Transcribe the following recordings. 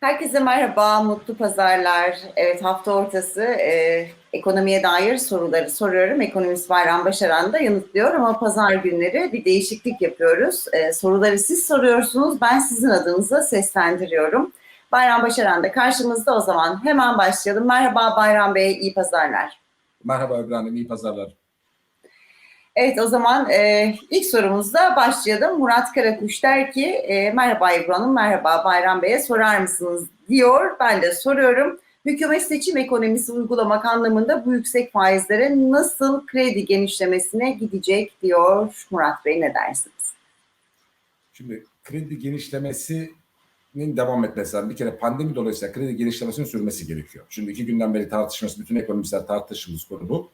Herkese merhaba, mutlu pazarlar. Evet hafta ortası e, ekonomiye dair soruları soruyorum. Ekonomist Bayram Başaran da yanıtlıyor ama pazar günleri bir değişiklik yapıyoruz. E, soruları siz soruyorsunuz, ben sizin adınıza seslendiriyorum. Bayram Başaran da karşımızda o zaman hemen başlayalım. Merhaba Bayram Bey, iyi pazarlar. Merhaba İbrahim, iyi pazarlar. Evet o zaman e, ilk sorumuzda başlayalım. Murat Karakuş der ki e, merhaba Ebru Hanım, merhaba Bayram Bey'e sorar mısınız diyor. Ben de soruyorum. Hükümet seçim ekonomisi uygulamak anlamında bu yüksek faizlere nasıl kredi genişlemesine gidecek diyor Murat Bey ne dersiniz? Şimdi kredi genişlemesinin devam etmesi lazım. Bir kere pandemi dolayısıyla kredi genişlemesinin sürmesi gerekiyor. Şimdi iki günden beri tartışması, bütün ekonomistler tartıştığımız konu bu.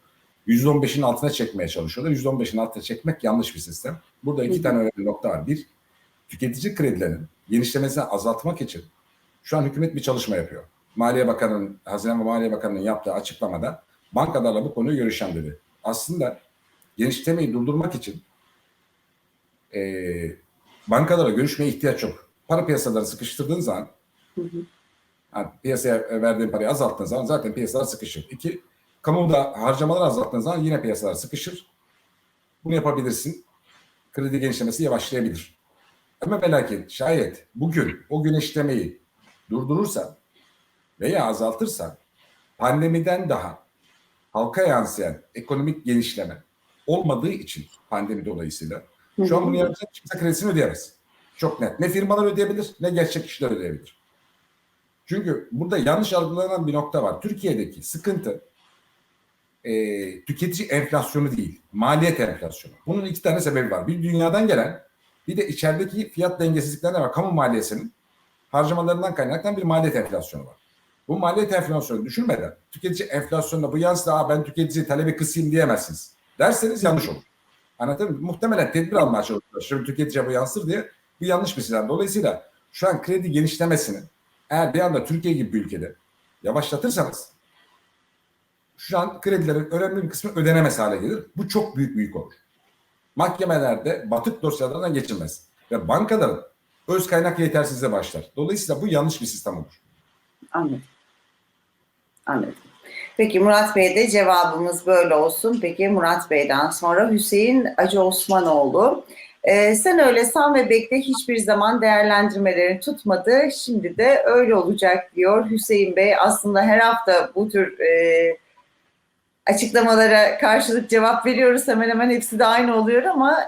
%15'in altına çekmeye çalışıyorlar. %15'in altına çekmek yanlış bir sistem. Burada iki tane önemli nokta var. Bir, tüketici kredilerin genişlemesini azaltmak için şu an hükümet bir çalışma yapıyor. Maliye Bakanı'nın, Hazine ve Maliye Bakanı'nın yaptığı açıklamada bankalarla bu konuyu görüşen dedi. Aslında genişlemeyi durdurmak için e, bankalara görüşmeye ihtiyaç yok. Para piyasaları sıkıştırdığın zaman yani piyasaya verdiğin parayı azalttığın zaman zaten piyasalar sıkışır. İki, kamuda harcamaları azalttığın zaman yine piyasalar sıkışır. Bunu yapabilirsin. Kredi genişlemesi yavaşlayabilir. Ama ve lakin şayet bugün o güneşlemeyi durdurursan veya azaltırsan pandemiden daha halka yansıyan ekonomik genişleme olmadığı için pandemi dolayısıyla şu an bunu yapacak kimse kredisini ödeyemez. Çok net. Ne firmalar ödeyebilir ne gerçek kişiler ödeyebilir. Çünkü burada yanlış algılanan bir nokta var. Türkiye'deki sıkıntı e, tüketici enflasyonu değil, maliyet enflasyonu. Bunun iki tane sebebi var. Bir dünyadan gelen, bir de içerideki fiyat dengesizliklerine var. Kamu maliyesinin harcamalarından kaynaklanan bir maliyet enflasyonu var. Bu maliyet enflasyonu düşürmeden tüketici enflasyonuna bu yansıda ben tüketici talebi kısayım diyemezsiniz. Derseniz yanlış olur. Anladın mı? Muhtemelen tedbir almaya çalışıyorlar. Şimdi tüketiciye bu yansır diye bu yanlış bir sistem. Dolayısıyla şu an kredi genişlemesini eğer bir anda Türkiye gibi bir ülkede yavaşlatırsanız şu an kredilerin önemli bir kısmı ödenemez hale gelir. Bu çok büyük bir yük olur. Mahkemelerde batık dosyalardan geçilmez. Ve bankaların öz kaynak yetersizliğe başlar. Dolayısıyla bu yanlış bir sistem olur. Anladım. Anladım. Peki Murat Bey'de cevabımız böyle olsun. Peki Murat Bey'den sonra Hüseyin Acı Osmanoğlu. Ee, sen öyle san ve bekle hiçbir zaman değerlendirmelerini tutmadı. Şimdi de öyle olacak diyor Hüseyin Bey. Aslında her hafta bu tür e, açıklamalara karşılık cevap veriyoruz. Hemen hemen hepsi de aynı oluyor ama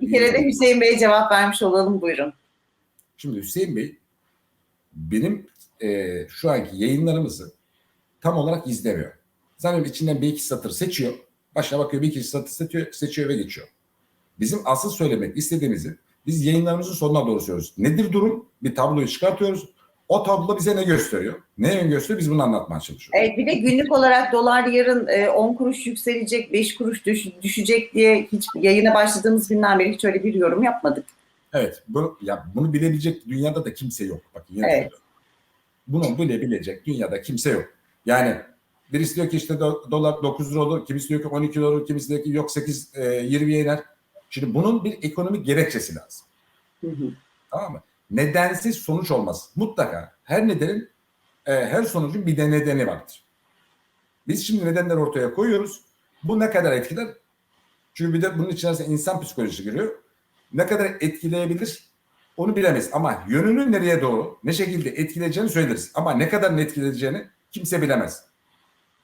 bir kere de Hüseyin Bey'e cevap vermiş olalım. Buyurun. Şimdi Hüseyin Bey benim e, şu anki yayınlarımızı tam olarak izlemiyor. Zaten içinden bir iki satır seçiyor. Başına bakıyor bir iki satır seçiyor, seçiyor ve geçiyor. Bizim asıl söylemek istediğimizi biz yayınlarımızın sonuna doğru söylüyoruz. Nedir durum? Bir tabloyu çıkartıyoruz. O tablo bize ne gösteriyor? Ne yön gösteriyor? Biz bunu anlatmaya çalışıyoruz. Evet bir de günlük olarak dolar yarın e, 10 kuruş yükselecek, 5 kuruş düş, düşecek diye hiç yayına başladığımız günden beri hiç öyle bir yorum yapmadık. Evet. Bu, ya bunu bilebilecek dünyada da kimse yok. Bakın yine Evet. Bunu bilebilecek dünyada kimse yok. Yani birisi diyor ki işte do- dolar 9 lira olur, kimisi diyor ki 12 lira olur, kimisi diyor ki yok 8 e, 20'ye iner. Şimdi bunun bir ekonomik gerekçesi lazım. Hı hı. Tamam mı? Nedensiz sonuç olmaz. Mutlaka her nedenin e, her sonucun bir de nedeni vardır. Biz şimdi nedenleri ortaya koyuyoruz. Bu ne kadar etkiler? Çünkü bir de bunun içerisinde insan psikolojisi giriyor. Ne kadar etkileyebilir onu bilemeyiz. Ama yönünün nereye doğru, ne şekilde etkileyeceğini söyleriz. Ama ne kadar etkileyeceğini kimse bilemez.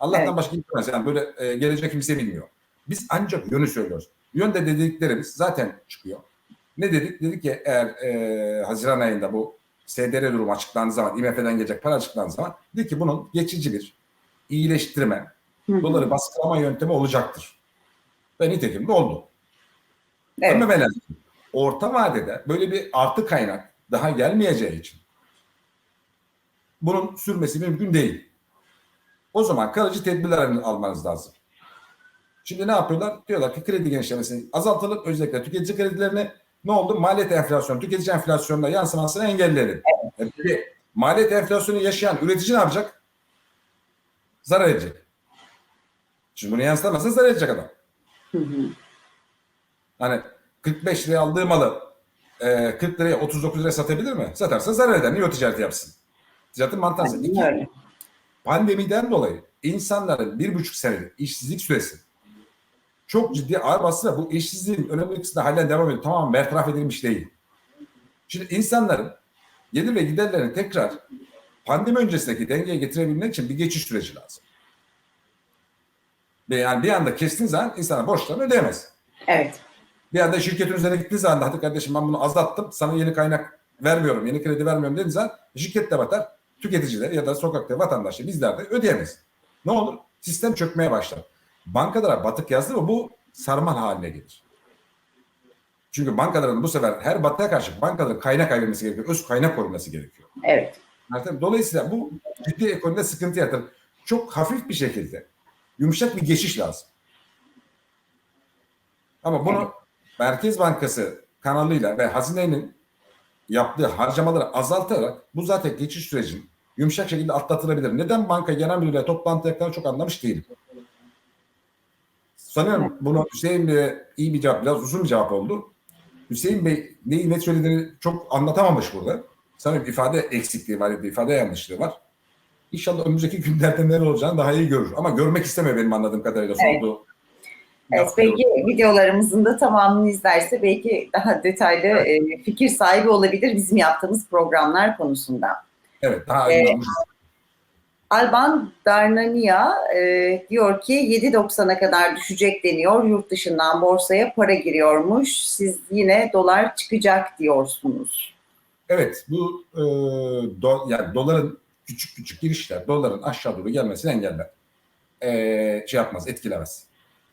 Allah'tan Evet. başka kimse bilemez. Yani böyle e, gelecek kimse bilmiyor. Biz ancak yönü söylüyoruz. Yönde dediklerimiz zaten çıkıyor. Ne dedik? Dedik ki eğer e, Haziran ayında bu SDR durumu açıklandığı zaman, IMF'den gelecek para açıklandığı zaman dedik ki bunun geçici bir iyileştirme, doları baskılama yöntemi olacaktır. Ve nitekim de oldu. Evet. Ama lakin orta vadede böyle bir artı kaynak daha gelmeyeceği için bunun sürmesi mümkün değil. O zaman kalıcı tedbirler almanız lazım. Şimdi ne yapıyorlar? Diyorlar ki kredi genişlemesini azaltalım. Özellikle tüketici kredilerini ne oldu? Maliyet enflasyonu, tüketici enflasyonuna yansımasını engelleyelim. E peki, maliyet enflasyonu yaşayan üretici ne yapacak? Zarar edecek. Şimdi bunu yansıtamazsa zarar edecek adam. Hı hı. Hani 45 liraya aldığı malı e, 40 liraya 39 liraya satabilir mi? Satarsa zarar eder. Niye o ticareti yapsın? Ticaretin mantığı. Öyle. pandemiden dolayı insanların bir buçuk senelik işsizlik süresi çok ciddi ağır bastıra bu işsizliğin önemli kısmı halen devam ediyor. Tamamen bertaraf edilmiş değil. Şimdi insanların gelir ve giderlerini tekrar pandemi öncesindeki dengeye getirebilmek için bir geçiş süreci lazım. Ve yani bir anda kestiğin zaman insana borçlarını ödeyemez. Evet. Bir anda şirketin üzerine gittiği zaman da hadi kardeşim ben bunu azalttım sana yeni kaynak vermiyorum, yeni kredi vermiyorum dediğin zaman şirket de batar, tüketiciler ya da sokakta vatandaşlar bizler de ödeyemeyiz. Ne olur? Sistem çökmeye başlar. Bankalara batık yazdı mı bu sarmal haline gelir. Çünkü bankaların bu sefer her batığa karşı bankaların kaynak ayrılması gerekiyor. Öz kaynak koruması gerekiyor. Evet. Dolayısıyla bu ciddi ekonomide sıkıntı yaratır. Çok hafif bir şekilde yumuşak bir geçiş lazım. Ama bunu Merkez Bankası kanalıyla ve hazinenin yaptığı harcamaları azaltarak bu zaten geçiş sürecinin yumuşak şekilde atlatılabilir. Neden banka genel müdürlüğüyle toplantı yaptığını çok anlamış değilim. Sanıyorum bunu Hüseyin Bey'e iyi bir cevap, biraz uzun bir cevap oldu. Hüseyin Bey neyi ne söylediğini çok anlatamamış burada. Sanırım ifade eksikliği var, ifade yanlışlığı var. İnşallah önümüzdeki günlerde neler olacağını daha iyi görür. Ama görmek istemiyor benim anladığım kadarıyla Evet. sorduğu. Evet, belki videolarımızın da tamamını izlerse belki daha detaylı e, fikir sahibi olabilir bizim yaptığımız programlar konusunda. Evet, daha iyi Evet. Alban Darnania e, diyor ki 7.90'a kadar düşecek deniyor. Yurt dışından borsaya para giriyormuş. Siz yine dolar çıkacak diyorsunuz. Evet, bu e, do, yani doların küçük küçük girişler, doların aşağı doğru gelmesini engeller. E, şey yapmaz, etkilemez.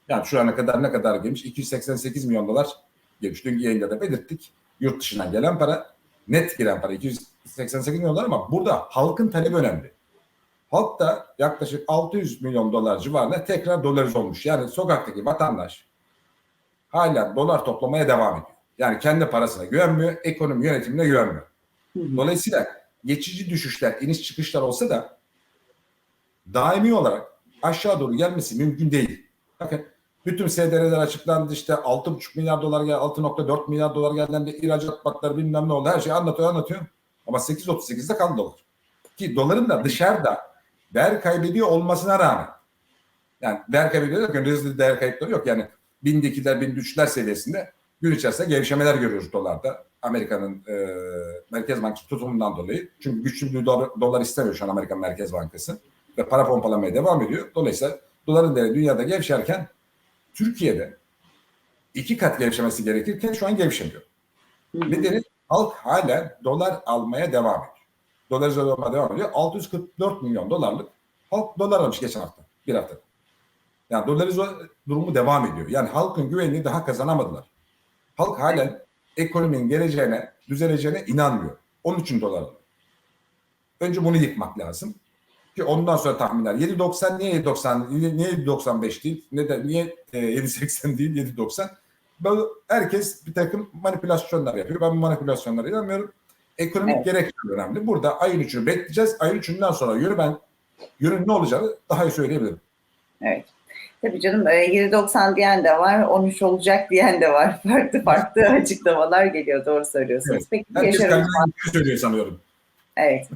Yani şu ana kadar ne kadar gelmiş? 288 milyon dolar gelmiş. Dün yayında da belirttik. Yurt dışından gelen para, net giren para 288 milyon dolar ama burada halkın talebi önemli. Halk da yaklaşık 600 milyon dolar civarında tekrar dolarize olmuş. Yani sokaktaki vatandaş hala dolar toplamaya devam ediyor. Yani kendi parasına güvenmiyor, ekonomi yönetimine güvenmiyor. Dolayısıyla geçici düşüşler, iniş çıkışlar olsa da daimi olarak aşağı doğru gelmesi mümkün değil. Bakın bütün SDR'ler açıklandı işte 6,5 milyar dolar geldi, 6,4 milyar dolar geldi, ihracat patları bilmem ne oldu her şeyi anlatıyor anlatıyor. Ama 8.38'de kaldı dolar. Ki doların da dışarıda değer kaybediyor olmasına rağmen yani değer kaybediyor derken hızlı değer kayıpları yok. Yani bindekiler, bin üçler seviyesinde gün içerisinde gevşemeler görüyoruz dolarda. Amerika'nın e, Merkez Bankası tutumundan dolayı. Çünkü güçlü bir dolar, dolar istemiyor şu an Amerikan Merkez Bankası. Ve para pompalamaya devam ediyor. Dolayısıyla doların değeri dünyada gevşerken Türkiye'de iki kat gevşemesi gerekirken şu an gevşemiyor. Nedeni halk hala dolar almaya devam ediyor. Dolarize olmaya devam ediyor. 644 milyon dolarlık halk dolar almış geçen hafta. Bir hafta. Yani dolarize durumu devam ediyor. Yani halkın güvenini daha kazanamadılar. Halk halen ekonominin geleceğine, düzeleceğine inanmıyor. Onun için dolar. Önce bunu yıkmak lazım. Ki ondan sonra tahminler. 7.90 niye 7.90 niye niye 7.95 değil? Neden niye e, 7.80 değil 7.90? Böyle herkes bir takım manipülasyonlar yapıyor. Ben bu manipülasyonlara inanmıyorum. Ekonomik Evet. gerekçe önemli. Burada ayın 3'ünü bekleyeceğiz. Ayın 3'ünden sonra yürü ben yürün ne olacağını daha iyi söyleyebilirim. Evet. Tabii canım e, 7.90 diyen de var, 13 olacak diyen de var. Farklı farklı açıklamalar geliyor. Doğru söylüyorsunuz. Evet. Peki Herkes Yaşar Osman, söylüyor sanıyorum. evet.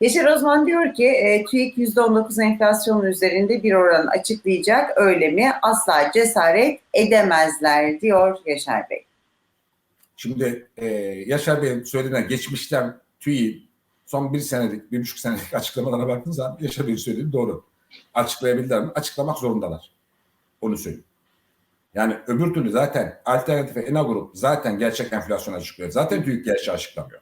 Yaşar Osman diyor ki e, TÜİK %19 enflasyonun üzerinde bir oran açıklayacak öyle mi? Asla cesaret edemezler diyor Yaşar Bey. Şimdi e, Yaşar Bey'in söylediğine geçmişten TÜİ son bir senelik, bir buçuk senelik açıklamalarına baktığınız zaman Yaşar Bey'in söylediği doğru. Açıklayabildiler mi? Açıklamak zorundalar. Onu söyleyeyim. Yani öbür türlü zaten alternatif ENA grup zaten gerçek enflasyon açıklıyor. Zaten TÜİK gerçeği açıklamıyor.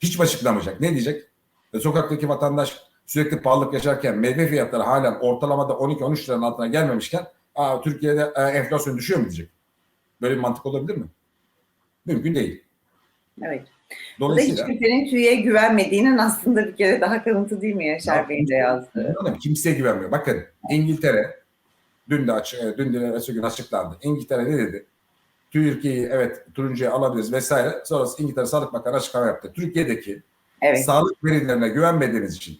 Hiç açıklamayacak? Ne diyecek? E, sokaktaki vatandaş sürekli pahalılık yaşarken meyve fiyatları halen ortalamada 12-13 liranın altına gelmemişken Aa, Türkiye'de e, enflasyon düşüyor mu diyecek? Böyle bir mantık olabilir mi? Mümkün değil. Evet. Dolayısıyla kimsenin TÜİK'e güvenmediğinin aslında bir kere daha kanıtı değil mi Yaşar Ya, Bey'in de yazdığı? Kimseye güvenmiyor. Bakın İngiltere dün de açık, dün de evvelsi gün açıklandı. İngiltere ne dedi? Türkiye'yi evet turuncuya alabiliriz vesaire. Sonrası İngiltere Sağlık Bakanı açıklama yaptı. Türkiye'deki Evet. sağlık verilerine güvenmediğimiz için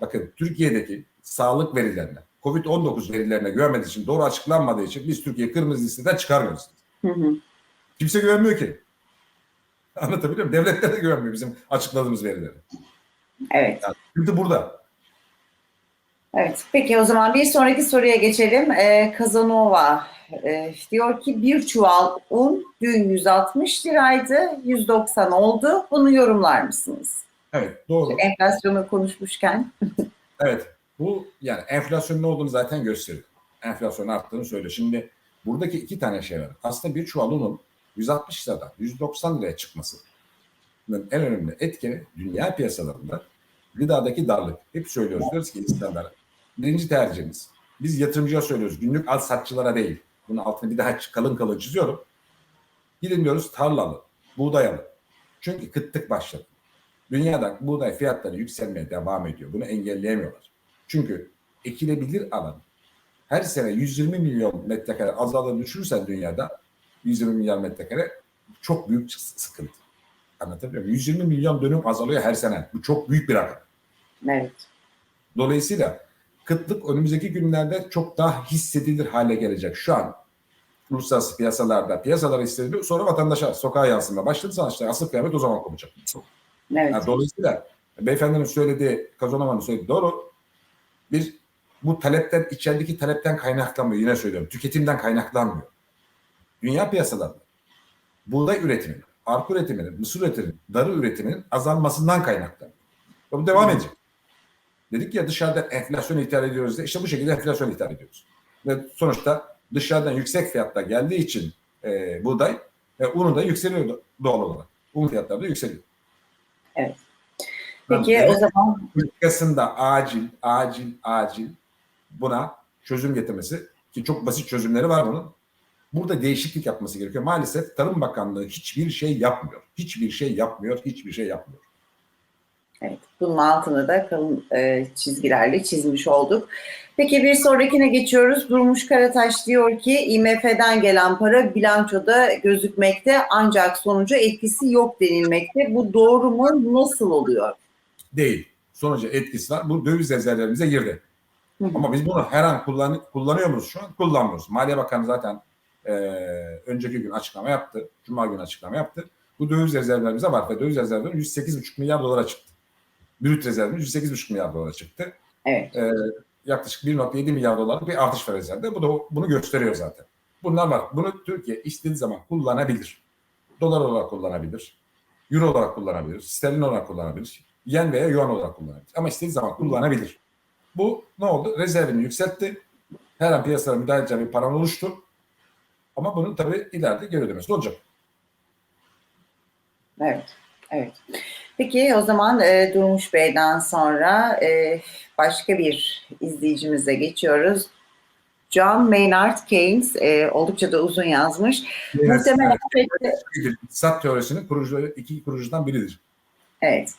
bakın Türkiye'deki sağlık verilerine Covid-19 verilerine güvenmediği için doğru açıklanmadığı için biz Türkiye'yi kırmızı listeden çıkarmıyoruz. Hı hı. Kimse güvenmiyor ki. Anlatabiliyor muyum? Devletler de güvenmiyor bizim açıkladığımız verilere. Evet. Sıkıntı burada. Evet. Peki o zaman bir sonraki soruya geçelim. Ee, Kazanova e, diyor ki bir çuval un dün 160 liraydı, 190 oldu. Bunu yorumlar mısınız? Evet doğru. Enflasyonu konuşmuşken. Evet. Bu yani enflasyonun ne olduğunu zaten gösteriyor. Enflasyon arttığını söylüyor. Şimdi buradaki iki tane şey var. Aslında bir çuval unun 160 liradan 190 liraya çıkması en önemli etkeni dünya piyasalarında gıdadaki darlık. Hep söylüyoruz. Diyoruz ki insanlara birinci tercihimiz. Biz yatırımcıya söylüyoruz. Günlük al satçılara değil. Bunun altını bir daha kalın kalın çiziyorum. Gidin diyoruz tarlalı, buğday alın. Çünkü kıtlık başladı. Dünyada buğday fiyatları yükselmeye devam ediyor. Bunu engelleyemiyorlar. Çünkü ekilebilir alan her sene 120 milyon metrekare azalığını düşürürsen dünyada 120 milyar metrekare çok büyük sıkıntı. Anlatabiliyor muyum? 120 milyon dönüm azalıyor her sene. Bu çok büyük bir rakam. Evet. Dolayısıyla kıtlık önümüzdeki günlerde çok daha hissedilir hale gelecek. Şu an uluslararası piyasalarda piyasalara hissediliyor. Sonra vatandaşa sokağa yansımaya başladı. Sonuçta asıl kıyamet o zaman kopacak. Evet. Yani dolayısıyla beyefendinin söylediği, Kazanaman'ın söylediği doğru. Bir bu talepten, içerideki talepten kaynaklanmıyor. Yine söylüyorum. Tüketimden kaynaklanmıyor. Dünya piyasalarında buğday üretiminin, arpa üretiminin, mısır üretiminin, darı üretiminin azalmasından kaynaklanıyor. Bu devam edecek. Dedik ya dışarıdan enflasyon ithal ediyoruz diye. İşte bu şekilde enflasyon ithal ediyoruz. Ve sonuçta dışarıdan yüksek fiyatta geldiği için e, buğday, e, unu da yükseliyor doğal olarak. Un fiyatları da yükseliyor. Peki Yani o zaman politikasında acil, acil, acil buna çözüm getirmesi ki çok basit çözümleri var bunun. Burada değişiklik yapması gerekiyor. Maalesef Tarım Bakanlığı hiçbir şey yapmıyor. Hiçbir şey yapmıyor, hiçbir şey yapmıyor. evet, bunun altını da kalın e, çizgilerle çizmiş olduk. Peki bir sonrakine geçiyoruz. Durmuş Karataş diyor ki IMF'den gelen para bilançoda gözükmekte ancak sonucu etkisi yok denilmekte. Bu doğru mu? Nasıl oluyor? Değil. Sonucu etkisi var. Bu döviz rezervlerimize girdi. Hı hı. Ama biz bunu her an kullan, kullanıyor muyuz şu an? Kullanmıyoruz. Maliye Bakanı zaten e, önceki gün açıklama yaptı. Cuma günü açıklama yaptı. Bu döviz rezervlerimize var ve döviz rezervleri 108,5 milyar dolara çıktı. Brüt rezervimiz 108,5 milyar dolara çıktı. Evet. E, yaklaşık 1.7 milyar dolarlık bir artış var rezervde. Bu da bunu gösteriyor zaten. Bunlar var. Bunu Türkiye istediği zaman kullanabilir. Dolar olarak kullanabilir. Euro olarak kullanabilir. Sterlin olarak kullanabilir. Yen veya yuan olarak kullanabilir. Ama istediği zaman kullanabilir. Bu ne oldu? Rezervini yükseltti. Her an piyasada müdahale edeceği bir paran oluştu. Ama bunun tabii ileride geri ödemesi olacak. Evet, evet. Peki o zaman e, Durmuş Bey'den sonra e, başka bir izleyicimize geçiyoruz. John Maynard Keynes e, oldukça da uzun yazmış. Muhtemelen FED'de, İktisat teorisinin kurucuları, iki kurucudan biridir. evet.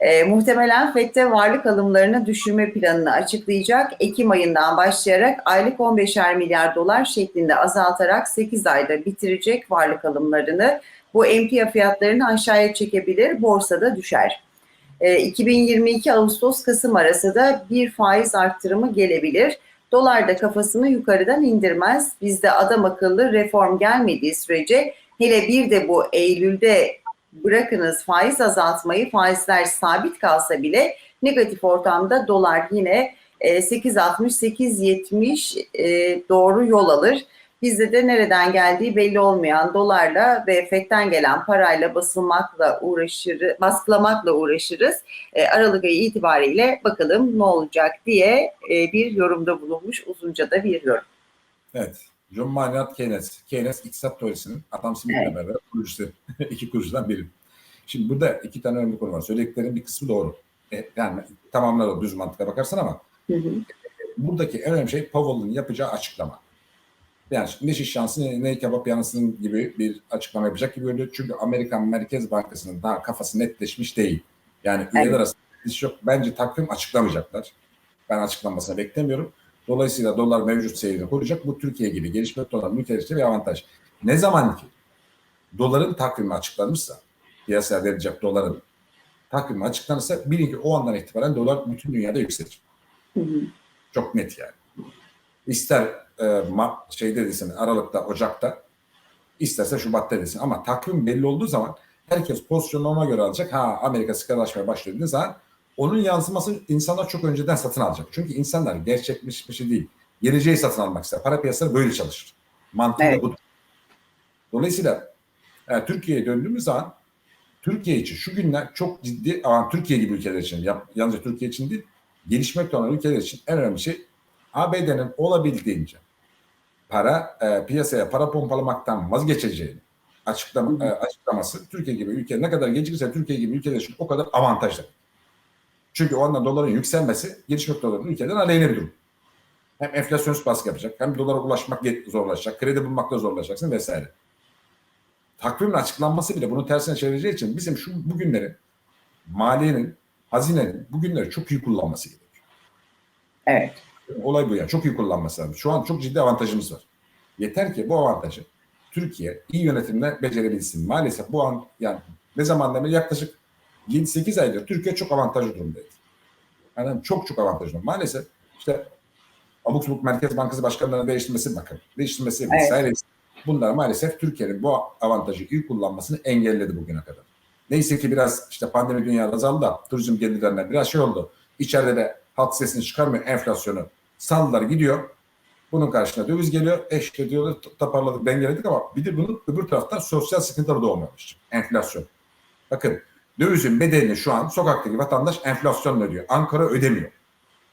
E, muhtemelen FED'de varlık alımlarını düşürme planını açıklayacak. Ekim ayından başlayarak aylık 15'er milyar dolar şeklinde azaltarak 8 ayda bitirecek varlık alımlarını. Bu emtia fiyatlarını aşağıya çekebilir, borsada düşer. E, 2022 Ağustos-Kasım arası da bir faiz arttırımı gelebilir. Dolar da kafasını yukarıdan indirmez. Bizde adam akıllı reform gelmediği sürece hele bir de bu Eylül'de bırakınız faiz azaltmayı faizler sabit kalsa bile negatif ortamda dolar yine e, 8.60-8.70 e, doğru yol alır. Bizde de nereden geldiği belli olmayan dolarla ve FED'den gelen parayla basılmakla uğraşır, baskılamakla uğraşırız. E, Aralık ayı itibariyle bakalım ne olacak diye e, bir yorumda bulunmuş. Uzunca da bir yorum. Evet. John Maynard Keynes. Keynes iktisat teorisinin Adam Smith'le Evet. beraber kurucusu. iki kurucudan biri. Şimdi burada iki tane önemli konu var. Söylediklerin bir kısmı doğru. E, yani tamamlar o düz mantıkla bakarsan ama Hı hı. buradaki en önemli şey Powell'ın yapacağı açıklama. Yani ne şiş şansı ne, ne kebap yansın gibi bir açıklama yapacak gibi görünüyor. Çünkü Amerikan Merkez Bankası'nın daha kafası netleşmiş değil. Yani üyeler Evet. arasında yok. Bence takvim açıklamayacaklar. Ben açıklanmasını beklemiyorum. Dolayısıyla dolar mevcut seyrini koruyacak. Bu Türkiye gibi gelişmekte olan ülkelerde bir avantaj. Ne zaman ki doların takvimi açıklanmışsa, piyasaya verilecek doların takvimi açıklanırsa bilin ki o andan itibaren dolar bütün dünyada yükselir. Hı hı. Çok net yani. İster e, ma- şeyde desin Aralık'ta, Ocak'ta, isterse Şubat'ta desin. Ama takvim belli olduğu zaman herkes pozisyonunu ona göre alacak. Ha Amerika sıkılaşmaya başladığı zaman onun yansıması insanlar çok önceden satın alacak. Çünkü insanlar gerçekmiş bir şey değil. Geleceği satın almak ister. Para piyasaları böyle çalışır. Mantığı Evet. budur. Dolayısıyla yani Türkiye'ye döndüğümüz zaman Türkiye için şu günler çok ciddi ama Türkiye gibi ülkeler için yalnızca Türkiye için değil gelişmekte olan ülkeler için en önemli şey ABD'nin olabildiğince para e, piyasaya para pompalamaktan vazgeçeceğini açıklama, e, açıklaması Türkiye gibi ülke ne kadar gecikirse Türkiye gibi ülkeler için o kadar avantajlı. Çünkü o anda doların yükselmesi gelişmekte olan ülkelerin aleyhine bir durum. Hem enflasyonist baskı yapacak hem dolara ulaşmak zorlaşacak, kredi bulmakta zorlaşacaksın vesaire. Takvimin açıklanması bile bunun tersine çevireceği için bizim şu bugünleri maliyenin, hazinenin bugünleri çok iyi kullanması gerekiyor. Evet. Olay bu yani. Çok iyi kullanması lazım. Şu an çok ciddi avantajımız var. Yeter ki bu avantajı Türkiye iyi yönetimle becerebilsin. Maalesef bu an yani ne zamandan beri yaklaşık 7-8 aydır Türkiye çok avantajlı durumdaydı. Yani çok çok avantajlı. Maalesef işte abuk subuk Merkez Bankası başkanlarını değiştirmesi bakın. Değiştirmesi Evet. vesaire. Bunlar maalesef Türkiye'nin bu avantajı iyi kullanmasını engelledi bugüne kadar. Neyse ki biraz işte pandemi dünyada azaldı da turizm gelirlerine biraz şey oldu. İçeride de halk sesini çıkarmıyor enflasyonu. Saldılar gidiyor. Bunun karşına döviz geliyor. E işte diyorlar toparladık dengeledik ama bir de bunun öbür taraftan sosyal sıkıntıları doğmamış. Enflasyon. Bakın dövizin bedelini şu an sokaktaki vatandaş enflasyonla ödüyor. Ankara ödemiyor.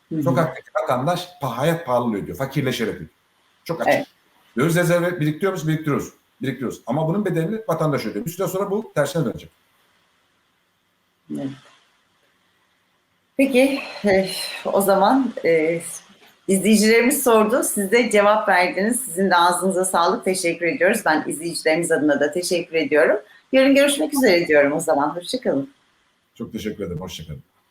Hı hı. Sokaktaki vatandaş hayat pahalılığı ödüyor. Fakirleşerek ödüyor. Çok açık. Evet. Döviz rezervi biriktiriyoruz, biriktiriyoruz. Biriktiriyoruz. Ama bunun bedelini vatandaş ödüyor. Bir süre sonra bu tersine dönecek. Evet. Peki eh, o zaman eh, izleyicilerimiz sordu. Siz de cevap verdiniz. Sizin de ağzınıza sağlık. Teşekkür ediyoruz. Ben izleyicilerimiz adına da teşekkür ediyorum. Yarın görüşmek üzere diyorum o zaman. Hoşçakalın. Çok teşekkür ederim. Hoşçakalın.